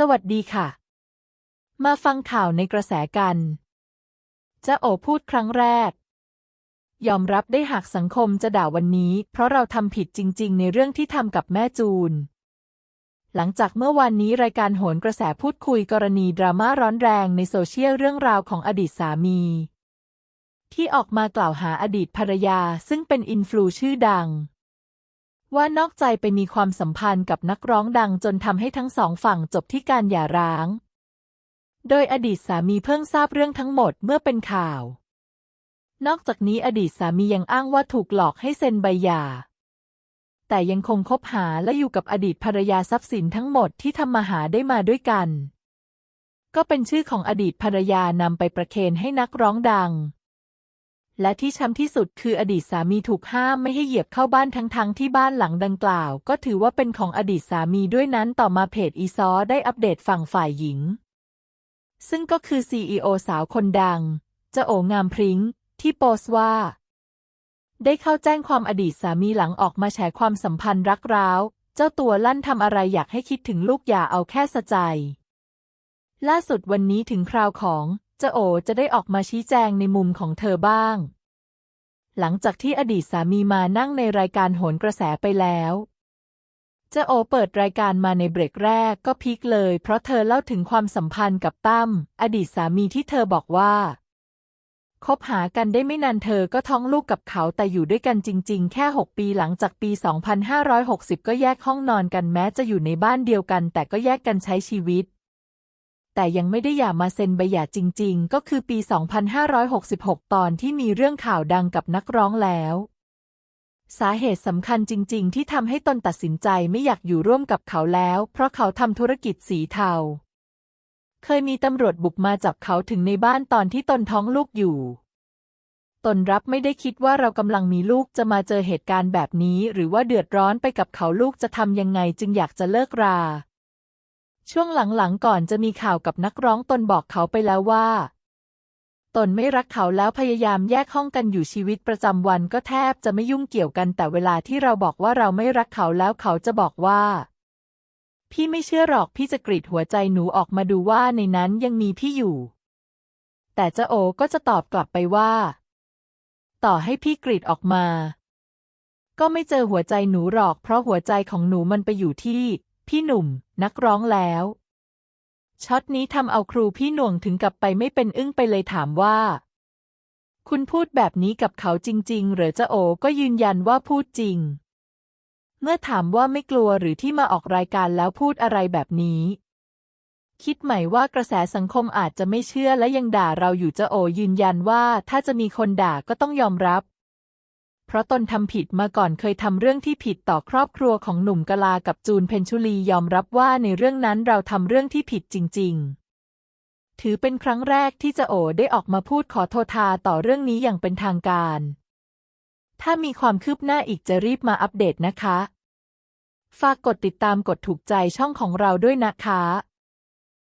สวัสดีค่ะ มาฟังข่าวในกระแสกันจะโอพูดครั้งแรก ยอมรับได้หากสังคมจะด่าวันนี้ เพราะเราทำผิดจริง ๆ ในเรื่องที่ทำกับแม่จูน หลังจากเมื่อวานนี้รายการโหนกระแสพูดคุยกรณีดราม่าร้อนแรงในโซเชียลเรื่องราวของอดีตสามี ที่ออกมากล่าวหาอดีตภรรยาซึ่งเป็นอินฟลูชื่อดัง ว่านอกใจไปมีความสัมพันธ์กับนักร้องดังจนทำให้ทั้งสองฝั่งจบที่การหย่าร้าง โดยอดีตสามีเพิ่งทราบเรื่องทั้งหมดเมื่อเป็นข่าว นอกจากนี้อดีตสามียังอ้างว่าถูกหลอกให้เซ็นใบหย่า แต่ยังคงคบหาและอยู่กับอดีตภรรยาทรัพย์สินทั้งหมดที่ทำมาหาได้มาด้วยกัน ก็เป็นชื่อของอดีตภรรยานำไปประเคนให้นักร้องดัง และที่ช้ำที่สุดคืออดีตสามีถูกห้ามไม่ให้เหยียบเข้าบ้านทั้งๆทที่บ้านหลังดังกล่าว ก็ถือว่าเป็นของอดีตสามีด้วยนั้นต่อมาเพจอีซอได้อัปเดตฝั่งฝ่ายหญิง ซึ่งก็คือ CEO สาวคนดัง จะโองามพริ้ง ที่โพสต์ว่า ได้เข้าแจ้งความอดีตสามีหลังออกมาแฉความสัมพันธ์รักร้าว เจ้าตัวลั่นทำอะไรอยากให้คิดถึงลูกอย่าเอาแค่สะใจ ล่าสุดวันนี้ถึงคราวของ จ้าโอจะได้ออกมาชี้แจงในมุมของเธอบ้าง หลังจากที่อดีตสามีมานั่งในรายการโหนกระแสไปแล้วเจ้าโอเปิดรายการมาในเบรกแรกก็พีคเลย เพราะเธอเล่าถึงความสัมพันธ์กับตั้มอดีตสามีที่เธอบอกว่าคบหากันได้ไม่นานเธอก็ท้องลูกกับเขาแต่อยู่ด้วยกันจริง ๆ แค่ 6 ปีหลังจากปี 2560 ก็แยกห้องนอนกันแม้จะอยู่ในบ้านเดียวกัน แต่ก็แยกกันใช้ชีวิต แต่ยังไม่ได้หย่ามาเซ็นใบหย่าจริง ๆ ก็คือปี 2566 ตอนที่มีเรื่องข่าวดังกับนักร้องแล้ว สาเหตุสำคัญจริง ๆ ที่ทำให้ตนตัดสินใจไม่อยากอยู่ร่วมกับเขาแล้ว เพราะเขาทำธุรกิจสีเทา เคยมีตำรวจบุกมาจับเขาถึงในบ้านตอนที่ตนท้องลูกอยู่ตนรับไม่ได้คิดว่าเรากำลังมีลูกจะมาเจอเหตุการณ์แบบนี้ หรือว่าเดือดร้อนไปกับเขาลูกจะทำยังไงจึงอยากจะเลิกรา ช่วงหลังๆก่อนจะมีข่าวกับนักร้องตนบอกเขาไปแล้วว่า ตนไม่รักเขาแล้วพยายามแยกห้องกันอยู่ชีวิตประจำวันก็แทบจะไม่ยุ่งเกี่ยวกันแต่เวลาที่เราบอกว่าเราไม่รักเขาแล้วเขาจะบอกว่า พี่ไม่เชื่อหรอกพี่จะกรีดหัวใจหนูออกมาดูว่าในนั้นยังมีพี่อยู่ แต่เจ้าโอก็จะตอบกลับไปว่า ต่อให้พี่กรีดออกมา ก็ไม่เจอหัวใจหนูหรอก เพราะหัวใจของหนูมันไปอยู่ที่ พี่หนุ่ม นักร้องแล้ว ช็อตนี้ทำเอาครูพี่หน่วงถึงกับไปไม่เป็นอึ้งไปเลยถามว่า คุณพูดแบบนี้กับเขาจริง ๆ หรือจ้าโอก็ยืนยันว่าพูดจริง เมื่อถามว่าไม่กลัวหรือที่มาออกรายการแล้วพูดอะไรแบบนี้ คิดไหมว่ากระแสสังคมอาจจะไม่เชื่อและยังด่าเราอยู่จ้าโอยืนยันว่าถ้าจะมีคนด่าก็ต้องยอมรับ เพราะตนทำผิดมาก่อนเคยทำเรื่องที่ผิดต่อครอบครัวของหนุ่มกลากับจูนเพนชุลียอมรับว่าในเรื่องนั้นเราทำเรื่องที่ผิดจริง ๆ ถือเป็นครั้งแรกที่จะโอได้ออกมาพูดขอโทษทาต่อเรื่องนี้อย่างเป็นทางการ ถ้ามีความคืบหน้าอีกจะรีบมาอัปเดตนะคะ ฝากกดติดตามกดถูกใจช่องของเราด้วยนะคะ